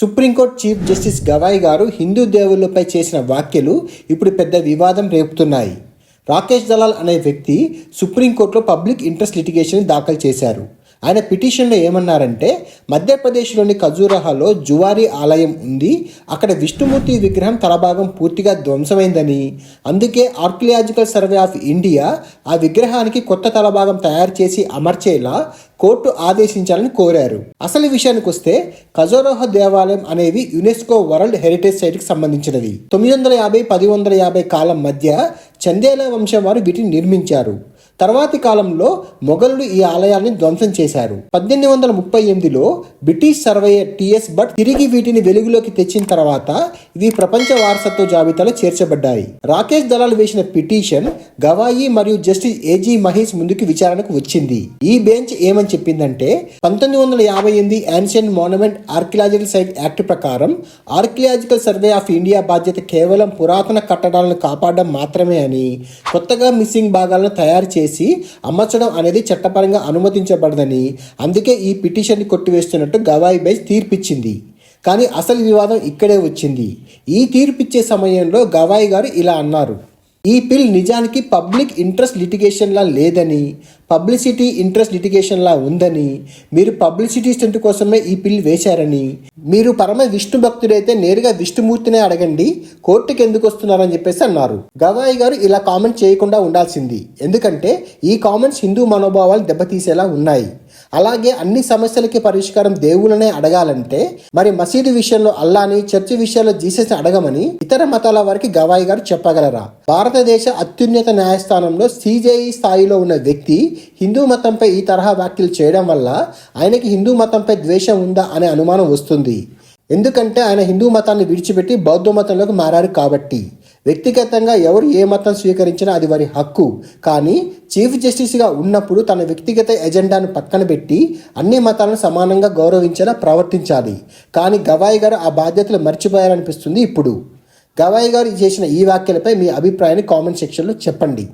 Supreme court chief justice Gavai గారు హిందూ దేవుళ్ళపై చేసిన వ్యాఖ్యలు ఇప్పుడు పెద్ద వివాదం రేపుతున్నాయి. రాకేష్ దలాల్ అనే వ్యక్తి సుప్రీంకోర్టులో పబ్లిక్ ఇంట్రెస్ట్ లిటిగేషన్ దాఖలు చేశారు. ఆయన పిటిషన్లో ఏమన్నారంటే మధ్యప్రదేశ్లోని ఖజూరహాలో జువారీ ఆలయం ఉంది అక్కడ విష్ణుమూర్తి విగ్రహం తలభాగం పూర్తిగా ధ్వంసమైందని అందుకే ఆర్కియాలజికల్ సర్వే ఆఫ్ ఇండియా ఆ విగ్రహానికి కొత్త తలభాగం తయారు చేసి అమర్చేలా కోర్టు ఆదేశించాలని కోరారు. అసలు విషయానికి వస్తే ఖజోరోహ దేవాలయం అనేవి యునెస్కో వరల్డ్ హెరిటేజ్ సైట్కి సంబంధించినవి తొమ్మిది వందల యాభై పది వందల యాభై కాలం మధ్య చందేలా వంశం వారు వీటిని నిర్మించారు. తర్వాతి కాలంలో మొఘలుడు ఈ ఆలయాన్ని ధ్వంసం చేశారు. పద్దెనిమిది వందల ముప్పై ఎనిమిదిలో బ్రిటిష్ సర్వేయర్ టిఎస్ భట్ తిరిగి వీటిని వెలుగులోకి తెచ్చిన తర్వాత ఇవి ప్రపంచ వారసత్వ జాబితాలో చేర్చబడ్డాయి. రాకేష్ దళాలు వేసిన పిటిషన్ గవాయి మరియు జస్టిస్ ఏజీ మహేష్ ముందుకు విచారణకు వచ్చింది. ఈ బెంచ్ ఏమని చెప్పిందంటే పంతొమ్మిది వందల యాభై ఎనిమిది ancient monument archaeological site act ప్రకారం ఆర్కియాలజికల్ సర్వే ఆఫ్ ఇండియా బాధ్యత కేవలం పురాతన కట్టడాలను కాపాడడం మాత్రమే అని కొత్తగా మిస్సింగ్ భాగాలను తయారు చేసి అమర్చడం అనేది చట్టపరంగా అనుమతించబడదని అందుకే ఈ పిటిషన్ని కొట్టివేస్తున్నట్టు గవాయి బెంచ్ తీర్పిచ్చింది. కానీ అసలు వివాదం ఇక్కడే వచ్చింది. ఈ తీర్పిచ్చే సమయంలో గవాయి గారు ఇలా అన్నారు. ఈ పిల్ నిజానికి పబ్లిక్ ఇంట్రెస్ట్ లిటిగేషన్లా లేదని పబ్లిసిటీ ఇంట్రెస్ట్ లిటిగేషన్లా ఉందని మీరు పబ్లిసిటీ స్టెంట్ కోసమే ఈ పిల్ వేశారని మీరు పరమ విష్ణు భక్తుడైతే నేరుగా విష్ణుమూర్తినే అడగండి కోర్టుకి ఎందుకు వస్తున్నారని చెప్పేసి అన్నారు. గవాయి గారు ఇలా కామెంట్ చేయకుండా ఉండాల్సింది. ఎందుకంటే ఈ కామెంట్స్ హిందూ మనోభావాలు దెబ్బతీసేలా ఉన్నాయి. అలాగే అన్ని సమస్యలకి పరిష్కారం దేవులనే అడగాలంటే మరి మసీదు విషయంలో అల్లాని చర్చి విషయంలో జీసస్ అడగమని ఇతర మతాల వారికి గవాయి గారు చెప్పగలరా? భారతదేశ అత్యున్నత న్యాయస్థానంలో సిజేఈ స్థాయిలో ఉన్న వ్యక్తి హిందూ మతంపై ఈ తరహా వ్యాఖ్యలు చేయడం వల్ల ఆయనకి హిందూ మతంపై ద్వేషం ఉందా అనే అనుమానం వస్తుంది. ఎందుకంటే ఆయన హిందూ మతాన్ని విడిచిపెట్టి బౌద్ధ మతంలోకి మారారు కాబట్టి. వ్యక్తిగతంగా ఎవరు ఏ మతం స్వీకరించినా అది వారి హక్కు. కానీ చీఫ్ జస్టిస్గా ఉన్నప్పుడు తన వ్యక్తిగత ఎజెండాను పక్కన పెట్టి అన్ని మతాలను సమానంగా గౌరవించేలా ప్రవర్తించాలి. కానీ గవాయి గారు ఆ బాధ్యతలు మర్చిపోయారనిపిస్తుంది ఇప్పుడు. గవాయి గారు చేసిన ఈ వ్యాఖ్యలపై మీ అభిప్రాయాన్ని కామెంట్ సెక్షన్లో చెప్పండి.